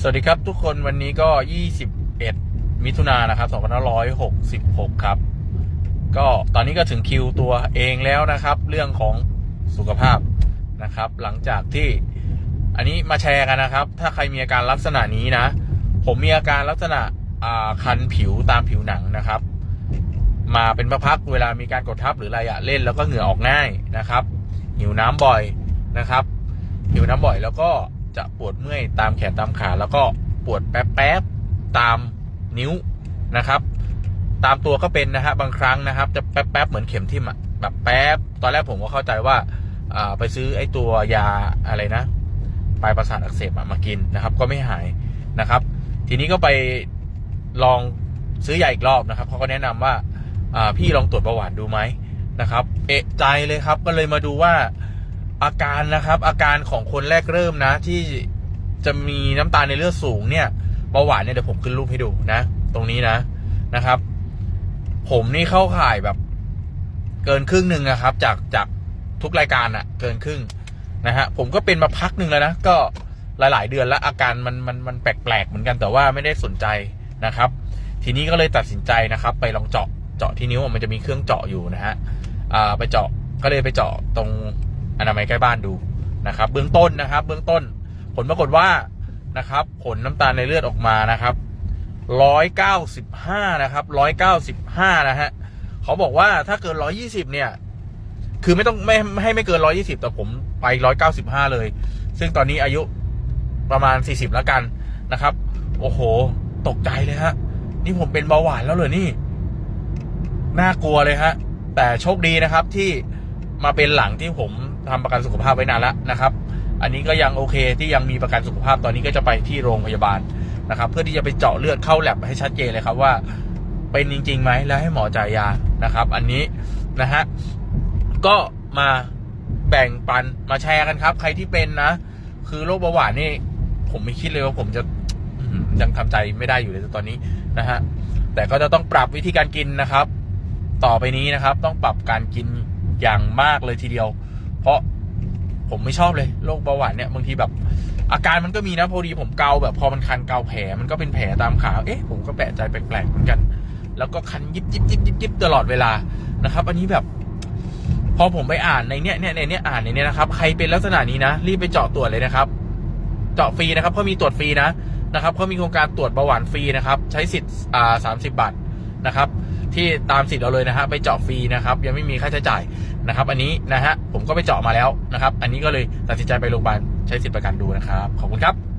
สวัสดีครับทุกคนวันนี้ก็ 21 มิถุนายนนะครับ2566 ครับ ก็ตอนนี้ก็ถึงคิวตัวเองแล้วนะครับ เรื่องของสุขภาพนะครับ หลังจากที่อันนี้มาแชร์กันนะครับ ถ้าใครมีอาการลักษณะนี้นะ ผมมีอาการลักษณะคันผิวตามผิวหนังนะครับ มาเป็นพักเวลามีการกดทับหรืออะไรอะเล่นแล้วก็เหงื่อออกง่ายนะครับ หิวน้ำบ่อยนะครับ หิวน้ำบ่อยแล้วก็ จะปวดเมื่อยตามแขนตามขา แล้วก็ปวดแป๊บๆตามนิ้วนะครับ ตามตัวก็เป็นนะฮะบางครั้งนะครับ จะแป๊บๆเหมือนเข็มทิ่มอะแบบแป๊บตอนแรกผมก็เข้าใจว่าไปซื้อไอ้ตัวยาอะไรนะปลายประสาทอักเสบอะมากินนะครับ ก็ไม่หายนะครับ ทีนี้ก็ไปลองซื้อยาอีกรอบนะครับเขาก็แนะนำว่าอ่าพี่ลองตรวจเบาหวานดูไหมนะครับ เอะใจเลยครับก็เลยมาดูว่า อาการนะครับ อาการของคนแรกเริ่มนะ ที่จะมีน้ำตาลในเลือดสูงเนี่ยเบาหวานเนี่ยเดี๋ยวผมขึ้นรูปให้ดูนะ ตรงนี้นะนะครับ ผมนี่เข้าข่ายแบบ เกินครึ่งหนึ่งนะครับ จากจากทุกรายการอะเกินครึ่งนะฮะผมก็เป็นมาพักหนึ่งแล้วนะก็หลาย ๆ เดือนแล้วอาการมันมันมันแปลกๆเหมือนกันแต่ว่าไม่ได้สนใจนะครับ ทีนี้ก็เลยตัดสินใจนะครับ ไปลองเจาะเจาะที่นิ้วมันจะมีเครื่องเจาะอยู่นะฮะอ่าไปเจาะก็เลยไปเจาะตรง อนามัยใกล้บ้านดูนะครับ เบื้องต้นนะครับ เบื้องต้น ผลปรากฏว่านะครับ ผลน้ำตาลในเลือดออกมานะครับร้อยเก้าสิบห้านะครับร้อยเก้าสิบห้านะฮะเขาบอกว่าถ้าเกินร้อยี่สิบเนี่ย คือไม่ต้องไม่ไม่ให้ไม่เกินร้อยี่สิบแต่ผมไปร้อยเก้าสิบห้าเลย ซึ่งตอนนี้อายุประมาณสี่สิบแล้วกันนะครับ โอ้โห ตกใจเลยฮะ นี่ผมเป็นเบาหวานแล้วเหรอนี่ น่ากลัวเลยฮะ แต่โชคดีนะครับที่มาเป็นหลังที่ผม ทำประกันสุขภาพไว้นานแล้วนะครับ อันนี้ก็ยังโอเคที่ยังมีประกันสุขภาพตอนนี้ก็จะไปที่โรงพยาบาลนะครับ เพื่อที่จะไปเจาะเลือดเข้าแลบให้ชัดเจนเลยครับว่า เป็นจริงๆไหมแล้วให้หมอจ่ายยานะครับ อันนี้นะฮะก็มาแบ่งปันมาแชร์กันครับ ใครที่เป็นนะ คือโรคเบาหวานนี่ ผมไม่คิดเลยว่าผมจะยังทำใจไม่ได้อยู่เลยตอนนี้นะฮะแต่ก็จะต้องปรับวิธีการกินนะครับ ต่อไปนี้นะครับ ต้องปรับการกินอย่างมากเลยทีเดียว เพราะผมไม่ชอบเลยโรคเบาหวานเนี่ยบางทีแบบ อาการมันก็มีนะพอดีผมเกาแบบพอมันคันเกาแผลมันก็เป็นแผลตามขาเอ๊ะผมก็แปลกใจแปลกๆเหมือนกัน แล้วก็คันยิบยิบยิบยิบยิบตลอดเวลานะครับ อันนี้แบบ พอผมไปอ่านในเนี้ยเนี่ยในเนี้ยอ่านในเนี้ยนะครับ ใครเป็นลักษณะนี้นะรีบไปเจาะตรวจเลยนะครับ เจาะฟรีนะครับเขามีตรวจฟรีนะนะครับเขามีโครงการตรวจเบาหวานฟรีนะครับ ใช้สิทธิ์อ่าสามสิบบาทนะครับ ที่ตามสิทธิ์เราเลยนะฮะไปเจาะฟรีนะครับ ยังไม่มีค่าใช้จ่าย นะครับ อันนี้นะฮะผมก็ไปเจาะมาแล้วนะครับ อันนี้ก็เลยตัดสินใจไปโรงพยาบาลใช้สิทธิประกันดูนะครับ ขอบคุณครับ